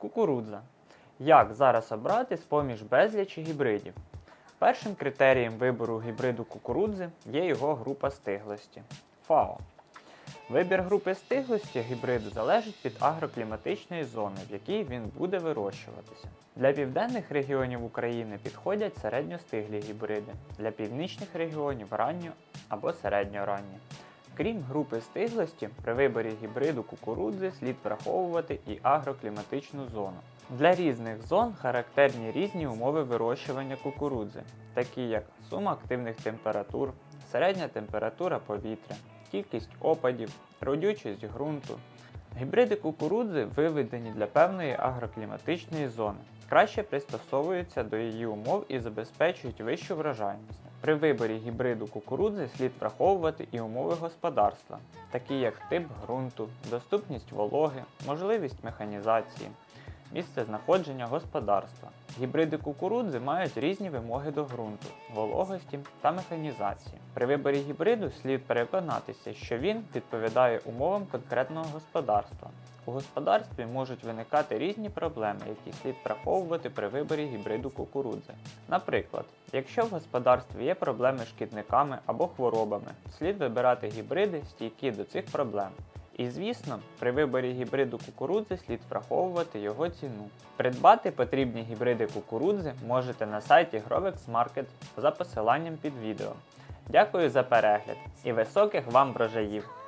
Кукурудза. Як зараз обрати з-поміж безлічі гібридів? Першим критерієм вибору гібриду кукурудзи є його група стиглості ФАО. Вибір групи стиглості гібриду залежить від агрокліматичної зони, в якій він буде вирощуватися. Для південних регіонів України підходять середньостиглі гібриди, для північних регіонів ранньо або середньоранні. Крім групи стиглості, при виборі гібриду кукурудзи слід враховувати і агрокліматичну зону. Для різних зон характерні різні умови вирощування кукурудзи, такі як сума активних температур, середня температура повітря, кількість опадів, родючість ґрунту. Гібриди кукурудзи виведені для певної агрокліматичної зони, краще пристосовуються до її умов і забезпечують вищу врожайність. При виборі гібриду кукурудзи слід враховувати і умови господарства, такі як тип ґрунту, доступність вологи, можливість механізації, місце знаходження господарства. Гібриди кукурудзи мають різні вимоги до ґрунту, вологості та механізації. При виборі гібриду слід переконатися, що він відповідає умовам конкретного господарства. У господарстві можуть виникати різні проблеми, які слід враховувати при виборі гібриду кукурудзи. Наприклад, якщо в господарстві є проблеми з шкідниками або хворобами, слід вибирати гібриди, стійкі до цих проблем. І звісно, при виборі гібриду кукурудзи слід враховувати його ціну. Придбати потрібні гібриди кукурудзи можете на сайті Grovex Market за посиланням під відео. Дякую за перегляд і високих вам врожаїв!